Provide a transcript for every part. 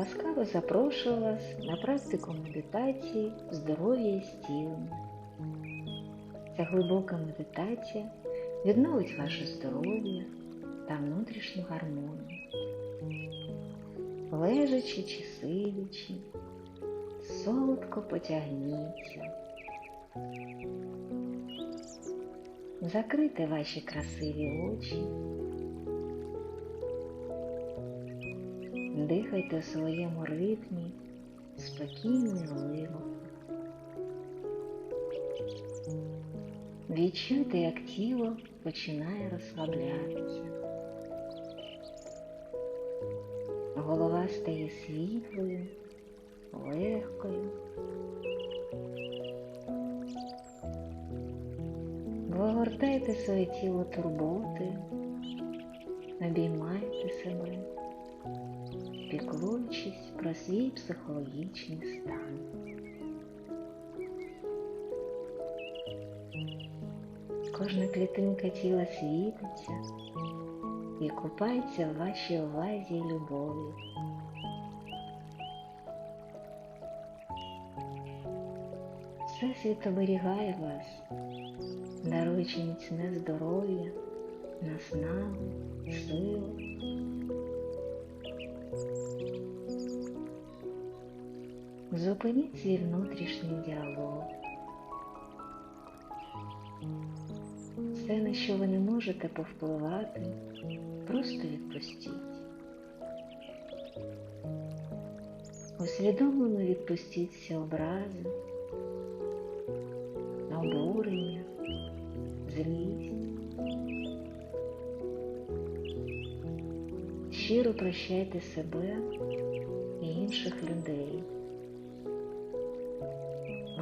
Ласкаво запрошую вас на практику медитації здоров'я і зцілення. Ця глибока медитація відновить ваше здоров'я та внутрішню гармонію. Лежачи чи сидячи, солодко потягніться. Закрийте ваші красиві очі. Дихайте у своєму ритмі спокійно і глибоко. Відчуйте, як тіло починає розслаблятися. Голова стає світлою, легкою. Ви огортайте своє тіло турботою, обіймайте себе, піклуючись про свій психологічний стан. Кожна клітинка тіла світиться і купається в вашій увазі і любові. Всесвіт оберігає вас, даруючи міцне здоров'я, наснагу, силу. Зупиніть свій внутрішній діалог. Все, на що ви не можете повпливати, просто відпустіть. Усвідомлено відпустіть всі образи, обурення, злість. Щиро прощайте себе і інших людей.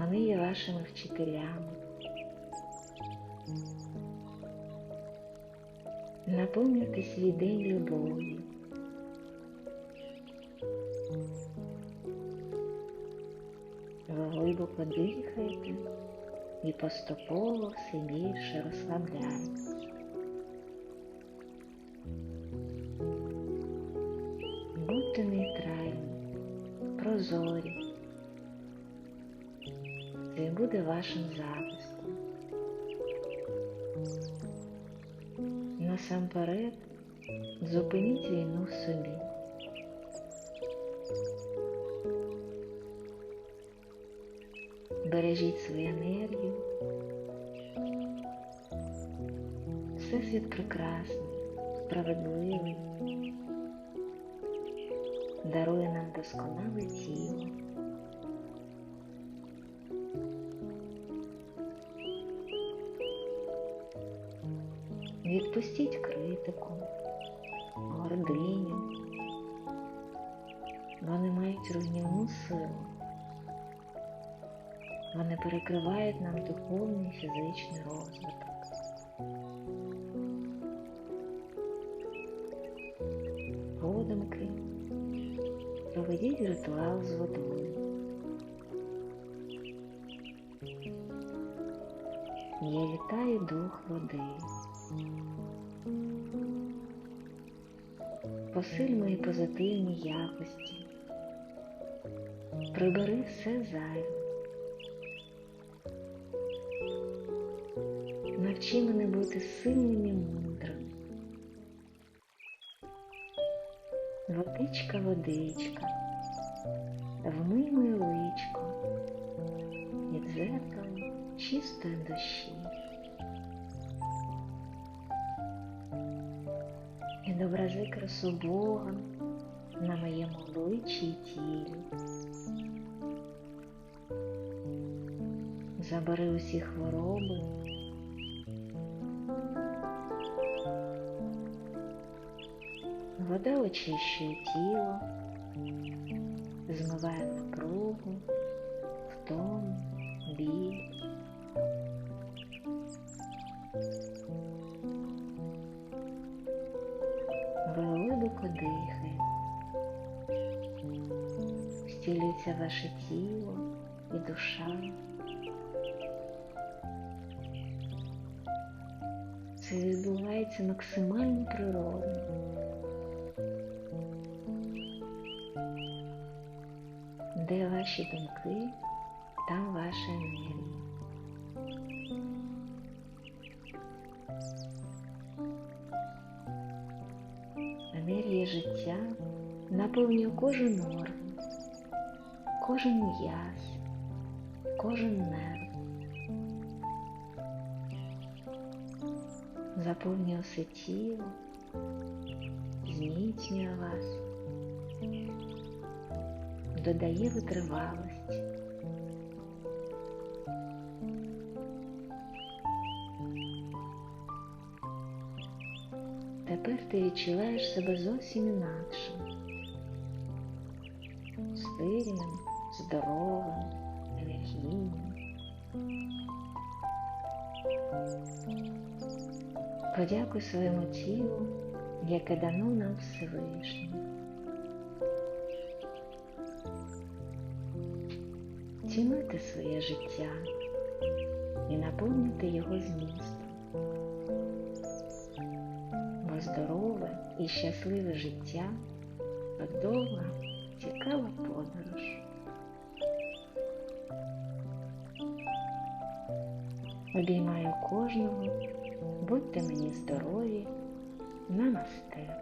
Вони є вашими вчителями. Наповнюйте свій день любов'ю. Ви глибоко дихаєте і поступово все більше розслабляєтесь. Будьте нейтральні, прозорі. Це буде вашим захистом. Насамперед зупиніть війну в собі. Бережіть свою енергію. Всесвіт прекрасний, справедливий, дарує нам досконале тіло. Відпустіть критику, гординю. Вони мають руйнівну силу. Вони перекривають нам духовний фізичний розвиток. Подумки проведіть ритуал з водою. Я вітаю дух води. Посиль мої позитивні якості. Прибери все зайве. Навчи мене бути сильним і мудрим. Водичка, водичка, вмий моє личко від зеркала чистої душі. Відобрази красу Бога на моєму обличчі і тілі. Забери усі хвороби. Вода очищує тіло, змиває напругу, стілюється ваше тіло і душа. Це відбувається максимально природно. Де ваші думки, там ваша енергія. Енергія життя наповнює кожен орган, кожен м'яз, кожен нерв. Заповнює все тіло, зміцнює вас, додає витривалості. Тепер ти відчуваєш себе зовсім інакше. Сильним, здоровим, енергійним. Подякуй своєму тілу, яке дано нам Всевишнім. Цінуйте своє життя і наповнюйте його змістом. Бо здорове і щасливе життя довга, цікава подорож. Обіймаю кожного, будьте мені здорові, намасте.